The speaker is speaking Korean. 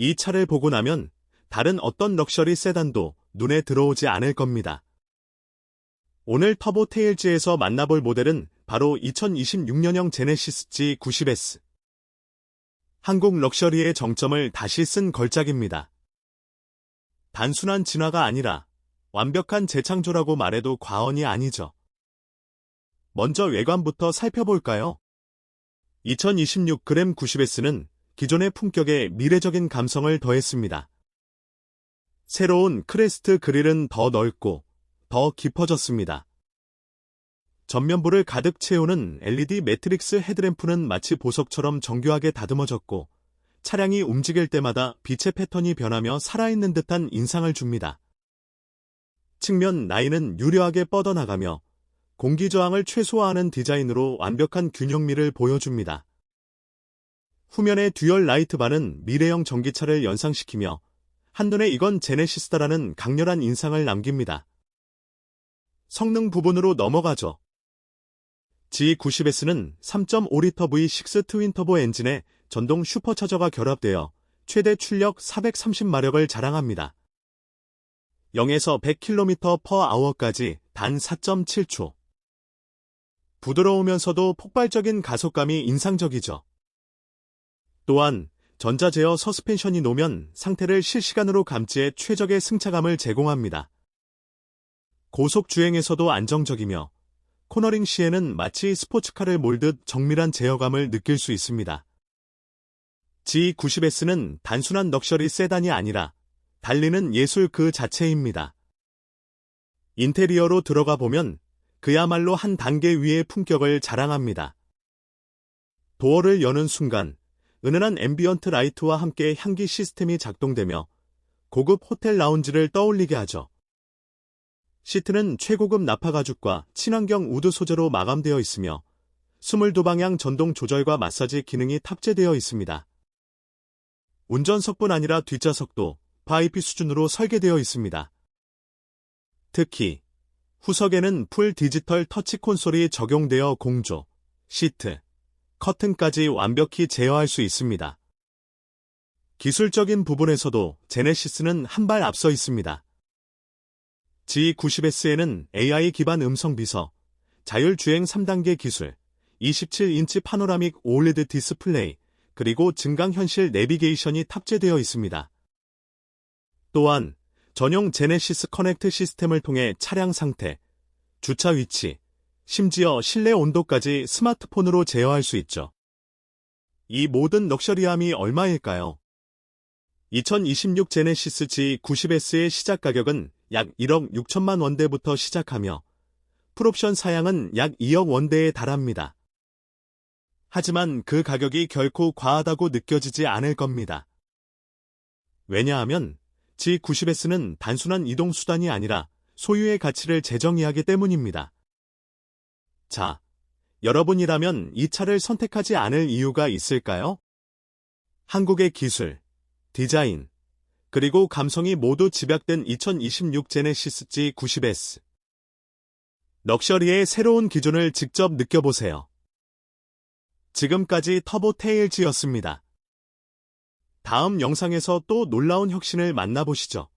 이 차를 보고 나면 다른 어떤 럭셔리 세단도 눈에 들어오지 않을 겁니다. 오늘 터보 테일즈에서 만나볼 모델은 바로 2026년형 제네시스 G90S. 한국 럭셔리의 정점을 다시 쓴 걸작입니다. 단순한 진화가 아니라 완벽한 재창조라고 말해도 과언이 아니죠. 먼저 외관부터 살펴볼까요? 2026 그램 90S는 기존의 품격에 미래적인 감성을 더했습니다. 새로운 크레스트 그릴은 더 넓고 더 깊어졌습니다. 전면부를 가득 채우는 LED 매트릭스 헤드램프는 마치 보석처럼 정교하게 다듬어졌고 차량이 움직일 때마다 빛의 패턴이 변하며 살아있는 듯한 인상을 줍니다. 측면 라인은 유려하게 뻗어나가며 공기 저항을 최소화하는 디자인으로 완벽한 균형미를 보여줍니다. 후면의 듀얼 라이트 바는 미래형 전기차를 연상시키며 한눈에 이건 제네시스다라는 강렬한 인상을 남깁니다. 성능 부분으로 넘어가죠. G90S는 3.5리터 V6 트윈터보 엔진에 전동 슈퍼차저가 결합되어 최대 출력 430마력을 자랑합니다. 0에서 100km/h까지 단 4.7초. 부드러우면서도 폭발적인 가속감이 인상적이죠. 또한 전자 제어 서스펜션이 놓으면 상태를 실시간으로 감지해 최적의 승차감을 제공합니다. 고속 주행에서도 안정적이며 코너링 시에는 마치 스포츠카를 몰듯 정밀한 제어감을 느낄 수 있습니다. G90S는 단순한 럭셔리 세단이 아니라 달리는 예술 그 자체입니다. 인테리어로 들어가 보면 그야말로 한 단계 위의 품격을 자랑합니다. 도어를 여는 순간 은은한 앰비언트 라이트와 함께 향기 시스템이 작동되며 고급 호텔 라운지를 떠올리게 하죠. 시트는 최고급 나파 가죽과 친환경 우드 소재로 마감되어 있으며 22방향 전동 조절과 마사지 기능이 탑재되어 있습니다. 운전석뿐 아니라 뒷좌석도 VIP 수준으로 설계되어 있습니다. 특히 후석에는 풀 디지털 터치 콘솔이 적용되어 공조, 시트, 커튼까지 완벽히 제어할 수 있습니다. 기술적인 부분에서도 제네시스는 한 발 앞서 있습니다. G90S에는 AI 기반 음성 비서, 자율주행 3단계 기술, 27인치 파노라믹 OLED 디스플레이, 그리고 증강현실 내비게이션이 탑재되어 있습니다. 또한 전용 제네시스 커넥트 시스템을 통해 차량 상태, 주차 위치, 심지어 실내 온도까지 스마트폰으로 제어할 수 있죠. 이 모든 럭셔리함이 얼마일까요? 2026 제네시스 G90S의 시작 가격은 약 1억 6천만 원대부터 시작하며 풀옵션 사양은 약 2억 원대에 달합니다. 하지만 그 가격이 결코 과하다고 느껴지지 않을 겁니다. 왜냐하면 G90S는 단순한 이동수단이 아니라 소유의 가치를 재정의하기 때문입니다. 자, 여러분이라면 이 차를 선택하지 않을 이유가 있을까요? 한국의 기술, 디자인, 그리고 감성이 모두 집약된 2026 제네시스 G90S. 럭셔리의 새로운 기준을 직접 느껴보세요. 지금까지 터보 테일즈였습니다. 다음 영상에서 또 놀라운 혁신을 만나보시죠.